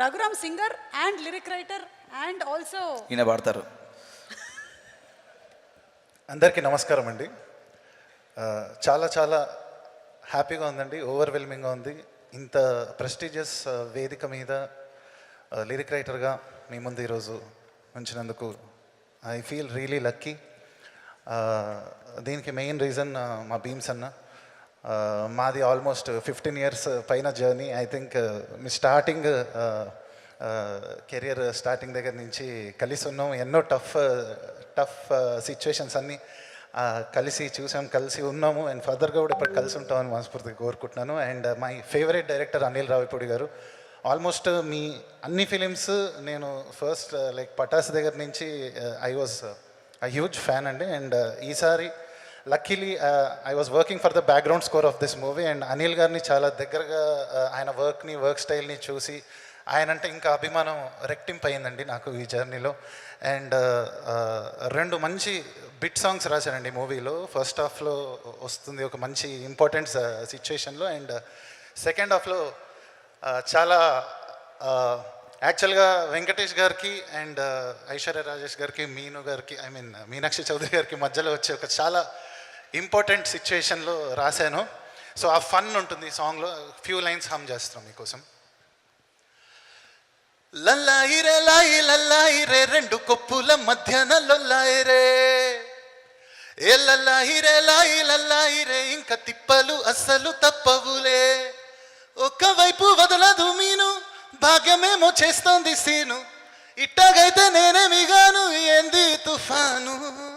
Raghuram singer and lyric writer and also ఈయన పాడతారు. అందరికీ నమస్కారం అండి. చాలా చాలా హ్యాపీగా ఉందండి ఓవర్వెల్మింగ్గా ఉంది. ఇంత ప్రెస్టీజియస్ వేదిక మీద లిరిక్ రైటర్గా మీ ముందు ఈరోజు ఉంచినందుకు ఐ ఫీల్ రియలీ లక్కీ దీనికి మెయిన్ రీజన్ మా భీమ్స్ అన్న. మాది ఆల్మోస్ట్ ఫిఫ్టీన్ ఇయర్స్ పైన జర్నీ. ఐ థింక్ మీ స్టార్టింగ్ కెరియర్ స్టార్టింగ్ దగ్గర నుంచి కలిసి ఉన్నాం. ఎన్నో టఫ్ టఫ్ సిచ్యువేషన్స్ అన్నీ కలిసి చూసాం కలిసి ఉన్నాము. అండ్ ఫర్దర్గా కూడా ఇప్పుడు కలిసి ఉంటామని మనస్ఫూర్తిగా కోరుకుంటున్నాను. And my favourite director Anil Ravipudi గారు ఆల్మోస్ట్ మీ అన్ని ఫిలిమ్స్ నేను ఫస్ట్ లైక్ పటాస్ దగ్గర నుంచి ఐ వాజ్ హ్యూజ్ ఫ్యాన్ అండి. అండ్ ఈసారి luckily I was working for the background score of this movie and Anil గారిని చాలా దగ్గరగా uh, ఆయన వర్క్ని వర్క్ స్టైల్ని చూసి ఆయన అంటే ఇంకా అభిమానం రెక్టింపు అయిందండి నాకు ఈ జర్నీలో అండ్ uh, uh, రెండు మంచి బిట్ సాంగ్స్ రాశానండి మూవీలో ఫస్ట్ హాఫ్లో వస్తుంది ఒక మంచి ఇంపార్టెంట్ సిచ్యుయేషన్లో అండ్ సెకండ్ హాఫ్లో చాలా యాక్చువల్గా వెంకటేష్ గారికి అండ్ ఐశ్వర్య రాజేష్ గారికి మీను గారికి ఐ మీన్ మీనాక్షి చౌదరి గారికి మధ్యలో వచ్చే ఒక చాలా ఇంపార్టెంట్ సిచ్యుయేషన్లో రాశాను. సో ఆ ఫన్ ఉంటుంది ఈ సాంగ్లో. ఫ్యూ లైన్స్ హమ్ చేస్తున్నాం మీకోసం. లల్లాయి రే లాయి లల్లాయి రే రెండు కొప్పుల మధ్యన లొల్లాయి రే. ఏ లల్లాయి రే లాయి లల్లాయి రే ఇంకా తిప్పలు అస్సలు తప్పవులే. ఒక్కవైపు వదలదు మీను భాగ్యమేమో చేస్తోంది సీను. ఇట్టాగైతే నేనేమిగాను ఏంది తుఫాను?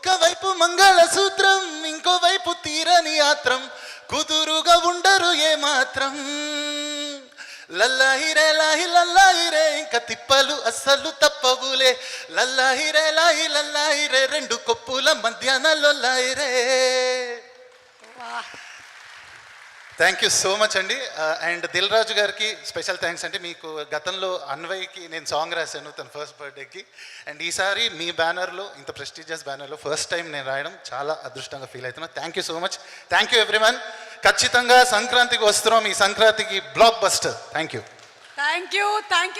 ఒక్కవైపు మంగళసూత్రం ఇంకోవైపు తీరని యాత్రం కుదురుగా ఉండరు ఏమాత్రం. లల్లాహి రే లాహి లల్లాహి రే ఇంకా తిప్పలు అస్సలు తప్పవులే. లల్లాహి రే లాహి లల్లాహి రే రెండు కొప్పుల మధ్యాహ్న లొల్లాయి రే. థ్యాంక్ యూ సో మచ్ అండి అండ్ దిల్ రాజు గారికి స్పెషల్ థ్యాంక్స్ అంటే మీకు గతంలో అన్వయ్కి నేను సాంగ్ రాశాను తన ఫస్ట్ బర్త్డేకి అండ్ ఈసారి మీ బ్యానర్లో ఇంత ప్రెస్టీజియస్ బ్యానర్లో ఫస్ట్ టైం నేను రాయడం చాలా అదృష్టంగా ఫీల్ అవుతున్నాను thank you so much thank you everyone ఖచ్చితంగా సంక్రాంతికి వస్తున్నాం. ఈ సంక్రాంతికి blockbuster thank you thank you thank you